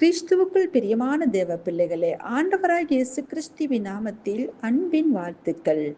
கிறிஸ்துவுக்குள் பிரியமான தேவ பிள்ளைகளே ஆண்டவராக இயேசு கிறிஸ்துவின் நாமத்தில் அன்பின் வாழ்த்துக்கள்.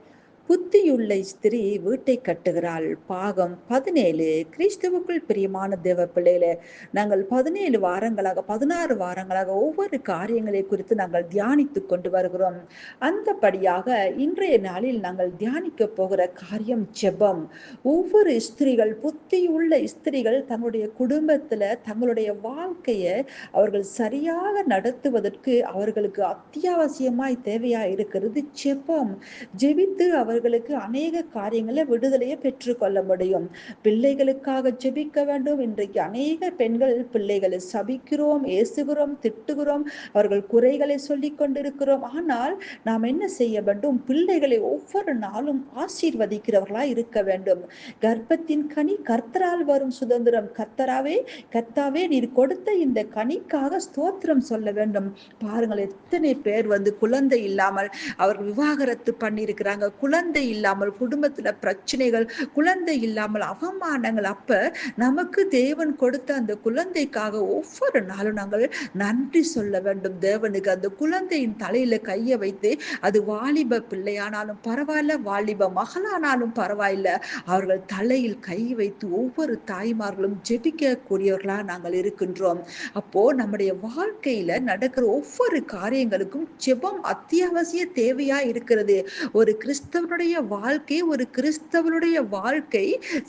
புத்தியுள்ள ஸ்திரீ வீட்டை கட்டுகிறாள். பாகம் பதினேழு. கிறிஸ்துவுக்குள் பிரியமான தேவ பிள்ளையில நாங்கள் பதினேழு வாரங்களாக பதினாறு வாரங்களாக ஒவ்வொரு காரியங்களை குறித்து நாங்கள் தியானித்து கொண்டு வருகிறோம். அந்தபடியாக இன்றைய நாளில் நாங்கள் தியானிக்க போகிற காரியம் ஜெபம். ஒவ்வொரு ஸ்திரீகள் புத்தியுள்ள ஸ்திரீகள் தங்களுடைய குடும்பத்துல தங்களுடைய வாழ்க்கையை அவர்கள் சரியாக நடத்துவதற்கு அவர்களுக்கு அத்தியாவசியமாய் தேவையா இருக்கிறது ஜெபம். ஜெபித்து அவர்களுக்கு அவர்களுக்கு அநேக காரியங்களை விடுதலையை பெற்றுக்கொள்ள முடியும். பிள்ளைகளுக்காக ஜெபிக்க வேண்டும். இன்றைக்கு அநேக பெண்கள் பிள்ளைகளை சபிக்கிறோம் ஏசுகிறோம் திட்டுகிறோம். அவர்கள் குறைகளை சொல்லி கொண்டிருக்கிறோம். ஆனால் நாம் என்ன செய்ய வேண்டும்? பிள்ளைகளை ஒவ்வொரு நாளும் ஆசீர்வதிக்கிறவர்களா இருக்க வேண்டும். கர்ப்பத்தின் கனி கர்த்தரால் வரும் சுதந்திரம். கர்த்தராவே கர்த்தாவே நீர் கொடுத்த இந்த கனிக்காக ஸ்தோத்திரம் சொல்ல வேண்டும். பாருங்கள் எத்தனை பேர் வந்து குழந்தை இல்லாமல் அவர்கள் விவாகரத்து பண்ணியிருக்கிறாங்க. குழந்தை இல்லாமல் குடும்பத்துல பிரச்சனைகள் குழந்தை இல்லாமல் அவமானங்கள் அப்ப நமக்கு தேவன் கொடுத்த அந்த குழந்தைக்காக ஒவ்வொரு நாளும் நாங்கள் நன்றி சொல்ல வேண்டும். தேவனுக்கு அந்த குழந்தையின் தலையில கையை வைத்து அது வாலிப பிள்ளையானாலும் பரவாயில்ல வாலிப மகளானாலும் பரவாயில்ல அவர்கள் தலையில் கை வைத்து ஒவ்வொரு தாய்மார்களும் ஜெபிக்கக்கூடியவர்களாக நாங்கள் இருக்கின்றோம். அப்போ நம்முடைய வாழ்க்கையில நடக்கிற ஒவ்வொரு காரியங்களுக்கும் ஜெபம் அத்தியாவசிய தேவையா இருக்கிறது. ஒரு கிறிஸ்தவனுடைய வாழ்க்கை ஒரு கிறிஸ்தவனுடைய வாழ்க்கை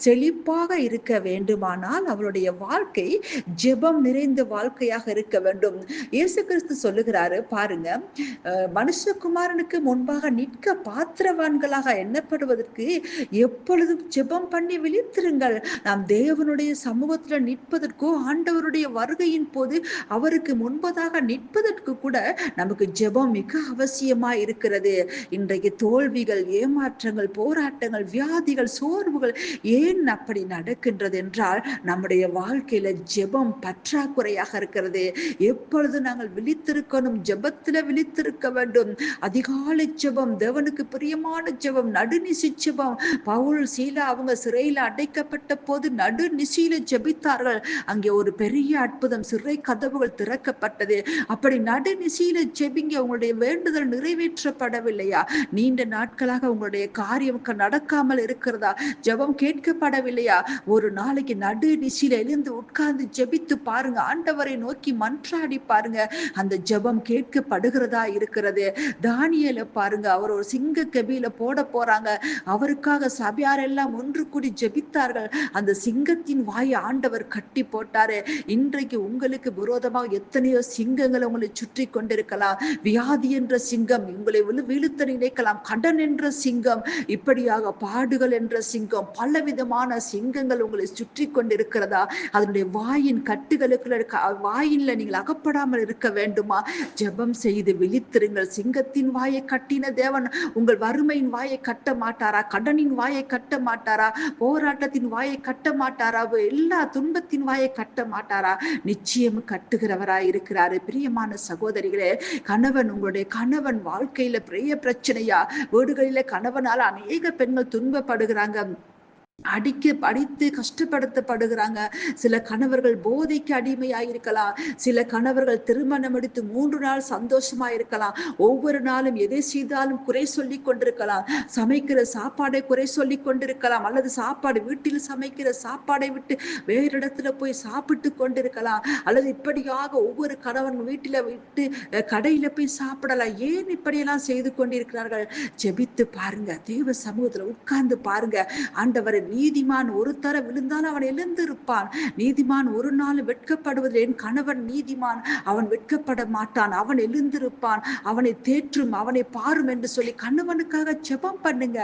செழிப்பாக இருக்க வேண்டுமானால் அவருடைய வாழ்க்கை ஜெபம் நிறைந்த வாழ்க்கையாக இருக்க வேண்டும். இயேசு கிறிஸ்து சொல்லுகிறாரு பாருங்க மனுஷகுமாரனுக்கு முன்பாக நிற்க பாத்திரவான்களாக எண்ணப்படுவதற்கு எப்பொழுதும் ஜெபம் பண்ணி விழித்திருங்கள். நாம் தேவனுடைய சமூகத்துல நிற்பதற்கோ ஆண்டவருடைய வருகையின் போது அவருக்கு முன்பதாக நிற்பதற்கு கூட நமக்கு ஜெபம் மிக அவசியமா இருக்கிறது இன்றைக்கு தோல்விகள் ஏமாற்ற மாற்றங்கள் போராட்டங்கள் வியாதிகள் சோர்வுகள் ஏன் அப்படி நடக்கின்றது என்றால் நம்முடைய வாழ்க்கையில ஜெபம் பற்றாக்குறையாக இருக்கிறது. எப்பொழுது நாங்கள் விழித்திருக்கணும் ஜெபத்துல விழித்திருக்க வேண்டும். அதிகாலை ஜெபம் தேவனுக்கு பிரியமான ஜெபம் நடுநிசி ஜெபம். பவுல் சீலா அவங்க சிறையில அடைக்கப்பட்ட போது நடுநிசியில ஜெபித்தார்கள். அங்கே ஒரு பெரிய அற்புதம் சிறை கதவுகள் திறக்கப்பட்டது. அப்படி நடுநிசியில ஜெபிங்க உங்களுடைய வேண்டுதல் நிறைவேற்றப்படவில்லையா? நீண்ட நாட்களாக உங்களுடைய உங்களுடைய காரியம் நடக்காமல் இருக்கிறதா? ஜபம் கேட்கப்படவில்லையா? ஒரு நாளைக்கு நடு நிசியில எழுந்து உட்கார்ந்து ஜெபித்து பாருங்க. ஆண்டவரை நோக்கி மன்றாடி பாருங்க. அந்த ஜபம் கேட்கப்படுகிறதா இருக்கிறது? தானியல பாருங்க. அவர் ஒரு சிங்க கபியில போட போறாங்க. அவருக்காக சபையார் எல்லாம் ஒன்று கூடி ஜெபித்தார்கள். அந்த சிங்கத்தின் வாயை ஆண்டவர் கட்டி போட்டாரு. இன்றைக்கு உங்களுக்கு விரோதமாக எத்தனையோ சிங்கங்கள் உங்களை சுற்றி கொண்டிருக்கலாம். வியாதி என்ற சிங்கம் உங்களை வீழ்த்த நினைக்கலாம் கடன் என்ற சிங்கம் சிங்கம் இப்படியாக பாடுகள் என்ற சிங்கம் பலவிதமான சிங்கங்கள் உங்களை சுற்றி கொண்டிருக்கிறதா? அதனுடைய வாயின் கட்டுகளுக்கு வாயில நீங்கள் அகப்படாமல் இருக்க வேண்டுமா? ஜெபம் செய்து விழித்திருங்கள். சிங்கத்தின் வாயை கட்டின தேவன் உங்கள் வறுமையின் வாயை கட்ட மாட்டாரா? கடனின் வாயை கட்ட மாட்டாரா? போராட்டத்தின் வாயை கட்ட மாட்டாரா? எல்லா துன்பத்தின் வாயை கட்ட மாட்டாரா? நிச்சயம் கட்டுகிறவராய் இருக்கிறாரு. பிரியமான சகோதரிகளே கணவன் உங்களுடைய கணவன் வாழ்க்கையில பெரிய பிரச்சனையா? வீடுகளில கணவன் கணவனால் அநேக பெண்கள் துன்பப்படுகிறாங்க. அடிக்க அடித்து கஷ்டப்படுத்தப்படுகிறாங்க. சில கணவர்கள் போதைக்கு அடிமையாக இருக்கலாம் சில கணவர்கள் திருமணம் எடுத்து மூன்று நாள் சந்தோஷமா இருக்கலாம் ஒவ்வொரு நாளும் எதை செய்தாலும் குறை சொல்லி கொண்டிருக்கலாம். சமைக்கிற சாப்பாடை குறை சொல்லி கொண்டிருக்கலாம். அல்லது சாப்பாடு வீட்டில் சமைக்கிற சாப்பாடை விட்டு வேறு இடத்துல போய் சாப்பிட்டு கொண்டிருக்கலாம். அல்லது இப்படியாக ஒவ்வொரு கணவன் வீட்டில விட்டு கடையில போய் சாப்பிடலாம். ஏன் இப்படியெல்லாம் செய்து கொண்டிருக்கிறார்கள்? ஜெபித்து பாருங்க. தெய்வ சமூகத்துல உட்கார்ந்து பாருங்க. ஆண்டவரை நீதிமான் ஒரு தர விழுந்தால் அவன் எழுந்திருப்பான். நீதிமான் ஒரு நாள் வெட்கப்படுவதில் என் கணவன் நீதிமான். அவன் வெட்கப்பட மாட்டான் அவன் எழுந்திருப்பான். அவனை தேற்றும் அவனை பாரும் என்று சொல்லி கணவனுக்காக ஜெபம் பண்ணுங்க.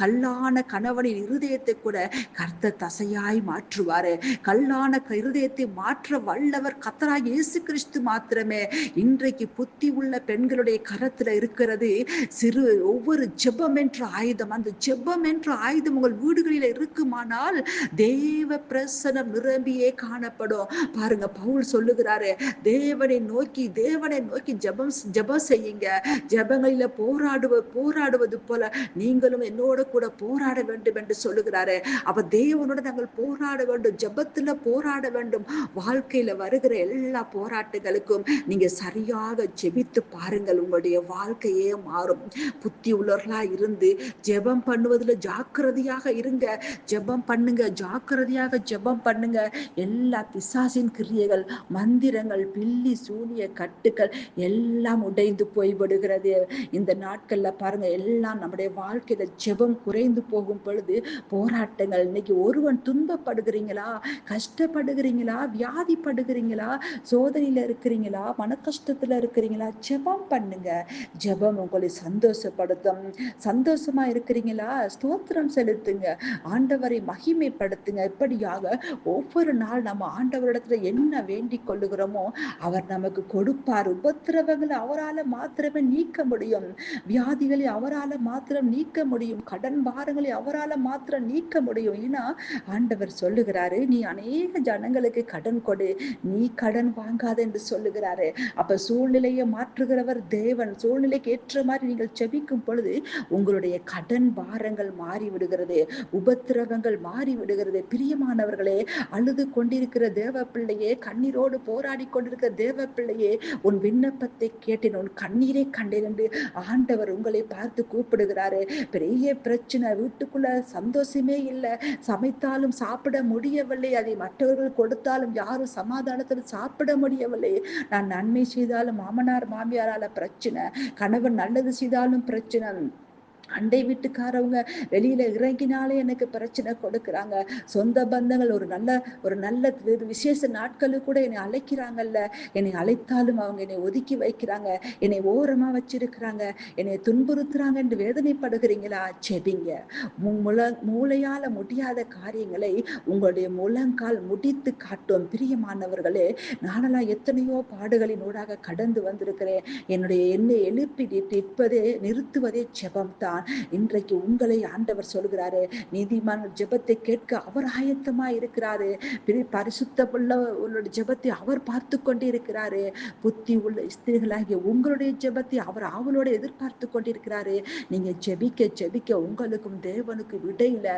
கல்லான கணவனின் இருதயத்தை கூட கர்த்த தசையாய் மாற்றுவாரு. கல்லான இருதயத்தை மாற்ற வல்லவர் கத்தராய் இயேசு கிறிஸ்து மாத்திரமே. இன்றைக்கு புத்தி உள்ள பெண்களுடைய கரத்துல இருக்கிறது. சிறு ஒவ்வொரு ஜெபம் என்ற ஆயுதம் அந்த ஜெபம் என்ற ஆயுதம் உங்கள் வீடுகளில் இருக்க இருக்குமானால் தேவ பிரசனம் நிரம்பியே காணப்படும். பாருங்க பவுல் சொல்லுகிறாரு தேவனை நோக்கி தேவனை நோக்கி ஜபம் ஜபம் செய்யுங்க. ஜபங்களில போராடுவ போராடுவது போல நீங்களும் என்னோட கூட போராட வேண்டும் என்று சொல்லுகிறாரு. அப்ப தேவனோட நாங்கள் போராட வேண்டும் ஜபத்துல போராட வேண்டும். வாழ்க்கையில வருகிற எல்லா போராட்டங்களுக்கும் நீங்க சரியாக ஜெபித்து பாருங்கள் உங்களுடைய வாழ்க்கையே மாறும். புத்தி உள்ளவர்களா இருந்து ஜெபம் பண்ணுவதில் ஜாக்கிரதையாக இருங்க. ஜெபம் பண்ணுங்க ஜாக்கிரதையாக ஜெபம் பண்ணுங்க. எல்லா பிசாசின் கிரியைகள் மந்திரங்கள் பில்லி சூனிய கட்டுக்கள் எல்லாம் உடைந்து போய்விடுகிறது. இந்த நாட்கள்ல பாருங்க எல்லாம் நம்முடைய வாழ்க்கையில ஜெபம் குறைந்து போகும் பொழுது போராட்டங்கள். இன்னைக்கு ஒருவன் துன்பப்படுகிறீங்களா? கஷ்டப்படுகிறீங்களா? வியாதிப்படுகிறீங்களா? சோதனையில இருக்கிறீங்களா? மன கஷ்டத்துல இருக்கிறீங்களா? ஜெபம் பண்ணுங்க. ஜெபம் உங்களை சந்தோஷப்படுத்தும். சந்தோஷமா இருக்கிறீங்களா? ஸ்தோத்திரம் செலுத்துங்க. ஆண்டவரை மகிமைப்படுத்துங்க. இப்படியாக ஒவ்வொரு நாள் நம்ம ஆண்டவரிடத்துல என்ன வேண்டிக் கொள்ளுகிறோமோ அவர் நமக்கு கொடுப்பார். உபத்திரவங்களை அவரால் மாத்திரமே நீக்க முடியும். வியாதிகளை அவரால் மாத்திரம் நீக்க முடியும். கடன் பாரங்களை அவரால் மாத்திரம் நீக்க முடியும். ஏன்னா ஆண்டவர் சொல்லுகிறாரு நீ அநேக ஜனங்களுக்கு கடன் கொடு. நீ கடன் வாங்காத என்று சொல்லுகிறாரு. அப்ப சூழ்நிலையை மாற்றுகிறவர் தேவன். சூழ்நிலைக்கு ஏற்ற மாதிரி நீங்கள் செபிக்கும் பொழுது உங்களுடைய கடன் பாரங்கள் மாறி விடுகிறது உபத்திர மாறி விடுகிறது. பிரியமானவர்களே அழுது கொண்டிருக்கிற தேவ பிள்ளையே கண்ணீரோடு போராடி கொண்டிருக்கிற தேவ பிள்ளையே உன் விண்ணப்பத்தை கேட்டேன் உன் கண்ணீரை கண்டேன் என்று ஆண்டவர் உங்களை பார்த்து கூப்பிடுகிறாரு. பெரிய பிரச்சனை வீட்டுக்குள்ள சந்தோஷமே இல்லை. சமைத்தாலும் சாப்பிட முடியவில்லை. அதை மற்றவர்கள் கொடுத்தாலும் யாரும் சமாதானத்தில் சாப்பிட முடியவில்லை. நான் நன்மை செய்தாலும் மாமனார் மாமியாரால பிரச்சனை கணவன் நல்லது செய்தாலும் பிரச்சனை. அண்டை வீட்டுக்காரவங்க வெளியில இறங்கினாலே எனக்கு பிரச்சனை கொடுக்குறாங்க. சொந்த பந்தங்கள் ஒரு நல்ல ஒரு நல்ல விசேஷ நாட்களுக்கு கூட என்னை அழைக்கிறாங்கல்ல. என்னை அழைத்தாலும் அவங்க என்னை ஒதுக்கி வைக்கிறாங்க. என்னை ஓரமா வச்சிருக்கிறாங்க. என்னை துன்புறுத்துறாங்க என்று வேதனைப்படுகிறீங்களா? செபிங்க. முல மூளையால முடியாத காரியங்களை உங்களுடைய முழங்கால் முடித்து காட்டும் பிரியமானவர்களே நானெல்லாம் எத்தனையோ பாடுகளின் ஊடாக கடந்து வந்திருக்கிறேன். என்னுடைய என்னை எழுப்பி நிற்பதே நிறுத்துவதே செபம் தான் இன்றைக்கு உங்களை ஆண்டவர் சொல்கிறாரு நீதிமான ஜெபத்தை கேட்க அவர் ஆயத்தமா இருக்கிறாரு. பரிசுத்த உள்ள ஜெபத்தை அவர் பார்த்து கொண்டு இருக்கிறாரு புத்தி உள்ள ஸ்திரிகளாகிய உங்களுடைய ஜெபத்தை அவர் அவளோட எதிர்பார்த்து கொண்டிருக்கிறாரு. நீங்க ஜெபிக்க ஜெபிக்க உங்களுக்கும் தேவனுக்கும் இடையில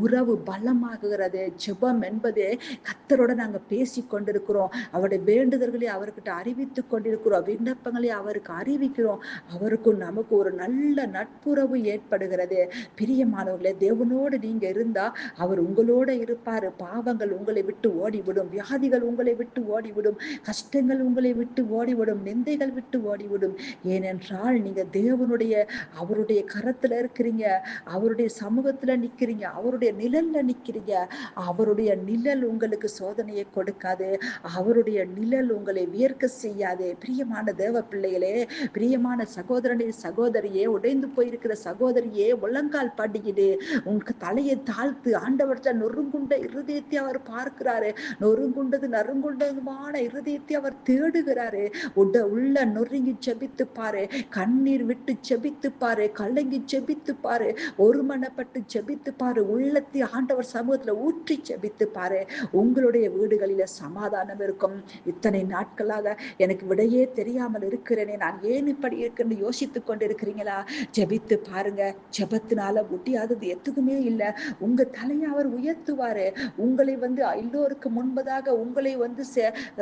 உறவு பலமாகுகிறது. ஜெபம் என்பதே கத்தரோட நாங்க பேசி கொண்டிருக்கிறோம். அவருடைய வேண்டுதல்களை அவர்கிட்ட அறிவித்துக் கொண்டிருக்கிறோம். விண்ணப்பங்களை அவருக்கு அறிவிக்கிறோம். அவருக்கும் நமக்கு ஒரு நல்ல நட்புறவு ஏற்படுகிறது. பிரியமானவர்களே தேவனோடு நீங்க இருந்தா அவர் உங்களோட இருப்பாரு. பாவங்கள் உங்களை விட்டு ஓடிவிடும். வியாதிகள் உங்களை விட்டு ஓடிவிடும். கஷ்டங்கள் உங்களை விட்டு ஓடிவிடும். நிந்தைகள் விட்டு ஓடிவிடும். ஏனென்றால் நீங்க தேவனுடைய அவருடைய கரத்துல இருக்கிறீங்க. அவருடைய சமூகத்துல நிக்கிறீங்க. அவருடைய நிழல்ல நிக்கிறீங்க. அவருடைய நிழல் உங்களுக்கு சோதனையை கொடுக்காது. அவருடைய நிழல் உங்களை வியர்க்க செய்யாது. பிரியமான தேவ பிள்ளைகளே பிரியமான சகோதரனே சகோதரியே உடைந்து போயிருக்கிற சகோதரியே உள்ளங்கால் படியிடு உனக்கு தலையை தாழ்த்து ஆண்டவர்கிட்ட நொறுங்குண்ட இருதயத்தை அவர் பார்க்கிறாரு. நொறுங்குண்டது நறுங்குண்டதுமான இருதயத்தை அவர் தேடுகிறாரு. உட உள்ள நொறுங்கி செபித்து பாரு கண்ணீர் விட்டு செபித்து பாரு கலங்கி செபித்து பாரு ஒருமனப்பட்டு செபித்து பாரு உள்ளத்தை ஆண்டவர் சமூகத்துல ஊற்றி செபித்து பாரு உங்களுடைய வீடுகளில சமாதானம் இருக்கும். இத்தனை நாட்களாக எனக்கு விடையே தெரியாமல் இருக்கிறேனே. நான் ஏன் இப்படி இருக்குன்னு யோசித்துக் கொண்டிருக்கிறீங்களா? ஜெபித்து பாருங்க ஜபத்தினால முடியாதது எதுக்குமே இல்லை. உங்க தலையை அவர் உயர்த்துவாரு. உங்களை வந்து எல்லோருக்கு முன்பதாக உங்களை வந்து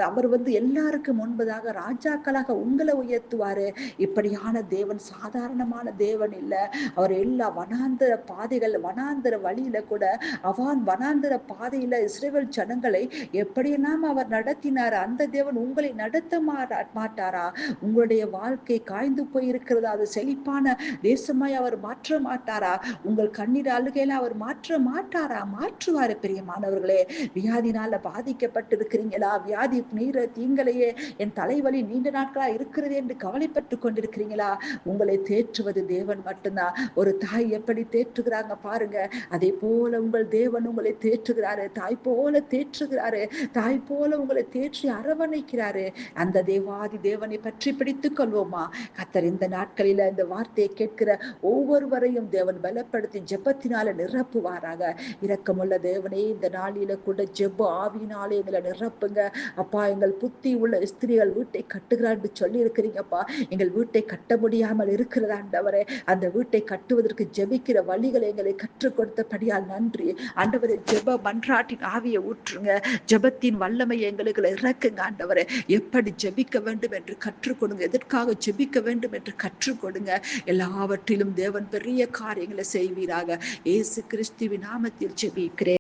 அவர் வந்து எல்லாருக்கும் முன்பதாக ராஜாக்களாக உங்களை உயர்த்துவாரு. இப்படியான தேவன் சாதாரணமான தேவன் இல்லை. அவர் எல்லா வனாந்தர பாதைகள் வனாந்தர வழியில கூட அவான் வனாந்தர பாதையில இஸ்ரேல் ஜனங்களை எப்படியெல்லாம் அவர் நடத்தினார் அந்த தேவன் உங்களை நடத்த மாட்டாரா? உங்களுடைய வாழ்க்கை காய்ந்து போயிருக்கிறதா? அது செழிப்பான தேசமாய் அவர் மாற்ற மாட்டாரா? உங்கள் கண்ணீர் அழுகையில அவர் மாற்ற மாட்டாரா? மாற்றுவாரு மாணவர்களே வியாதினால பாதிக்கப்பட்டு இருக்கிறீங்களா வியாதி நீர தீங்களையே என் தலைவலி நீண்ட நாட்களா இருக்கிறது என்று கவலைப்பட்டு கொண்டிருக்கிறீங்களா? உங்களை தேற்றுவது தேவன் மட்டும்தான். ஒரு தாய் எப்படி தேற்றுகிறாங்க பாருங்க. அதே போல உங்கள் தேவன் உங்களை தேற்றுகிறாரு. தாய் போல தேற்றுகிறாரு. தாய் போல உங்களை தேற்றி அரவணைக்கிறாரு. அந்த தேவாதி தேவனை பற்றி பிடித்துக் கொள்வோமா? கத்தர் இந்த நாட்களில இந்த வார்த்தையை கேட்கிற ஒவ்வொருவரையும் தேவன் பலப்படுத்தி ஜெபத்தினால நிரப்புவாராக. இரக்கமுள்ள தேவனே இந்த நாளில கூட ஜெப ஆவியினாலே எங்களை நிரப்புங்க. அப்பா எங்கள் புத்தி உள்ள ஸ்திரீகள் வீட்டை கட்டுகிறான்னு சொல்லி இருக்கிறீங்கப்பா எங்கள் வீட்டை கட்ட முடியாமல் இருக்கிறதாண்டவரே அந்த வீட்டை கட்டுவதற்கு ஜெபிக்கிற வழிகளை எங்களை கற்றுக் கொடுத்தபடியால் நன்றி. ஆண்டவரை ஜெப மன்றாட்டின் ஆவியை ஊற்றுங்க. ஜெபத்தின் வல்லமை எங்களுக்கு இறக்குங்க ஆண்டவரே. எப்படி ஜெபிக்க வேண்டும் என்று கற்றுக் கொடுங்க. எதற்காக ஜெபிக்க வேண்டும் என்று கற்றுக் கொடுங்க. எல்லாவற்றிலும் தேவன் பெரிய காரியங்களை செய்வீராக. இயேசு கிறிஸ்துவின் நாமத்தில் ஜெபிக்கிறேன்.